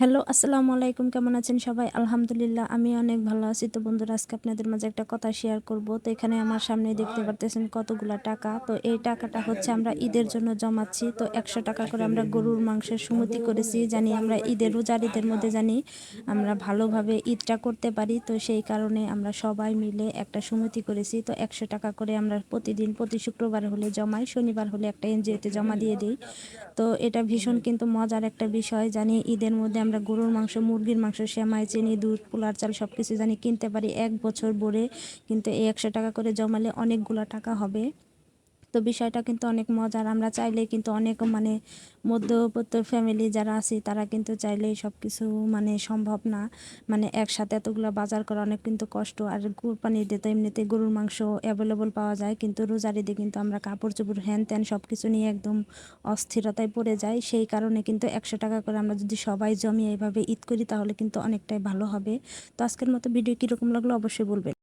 Hello, আসসালামু আলাইকুম। কেমন আছেন সবাই? আলহামদুলিল্লাহ, আমি অনেক ভালো আছি। তো বন্ধুরা, আজকে আপনাদের মাঝে একটা কথা শেয়ার করব। তো এখানে আমার সামনে দেখতে পারতেছেন কতগুলা টাকা। তো এই টাকাটা হচ্ছে আমরা ঈদের জন্য জমাচ্ছি। তো একশো টাকা করে আমরা গরুর মাংসের সুমতি করেছি। জানি আমরা ঈদের রোজার ঈদের মধ্যে জানি আমরা ভালোভাবে ঈদটা করতে পারি। তো সেই কারণে আমরা সবাই মিলে একটা সুমতি করেছি। তো একশো টাকা করে আমরা প্রতিদিন, প্রতি শুক্রবার হলে জমাই, শনিবার হলে একটা এনজিওতে জমা দিয়ে দিই। তো এটা ভীষণ কিন্তু মজার একটা বিষয়। জানি ঈদের মধ্যে আমরা গরুর মাংস, মুরগির মাংস, সেমাই, চিনি, দুধ, পোলার চাল সব কিছু জানি কিনতে পারি। এক বছর ভরে কিন্তু একশো টাকা করে জমালে অনেকগুলো টাকা হবে। তো বিষয়টা কিন্তু অনেক মজার। আমরা চাইলেই কিন্তু অনেক মানে মধ্যবিত্ত ফ্যামিলি যারা আছে, তারা কিন্তু চাইলেই সব কিছু মানে সম্ভব না। মানে একসাথে এতগুলো বাজার করা অনেক কিন্তু কষ্ট। আর কুরবানি দিতে এমনিতে গরুর মাংস অ্যাভেলেবল পাওয়া যায়, কিন্তু রোজার ঈদে কিন্তু আমরা কাপড় চোপড় হ্যান ত্যান সব কিছু নিয়ে একদম অস্থিরতায় পড়ে যাই। সেই কারণে কিন্তু একশো টাকা করে আমরা যদি সবাই জমিয়ে এইভাবে ঈদ করি, তাহলে কিন্তু অনেকটাই ভালো হবে। তো আজকের মতো ভিডিও কীরকম লাগল অবশ্যই বলবেন।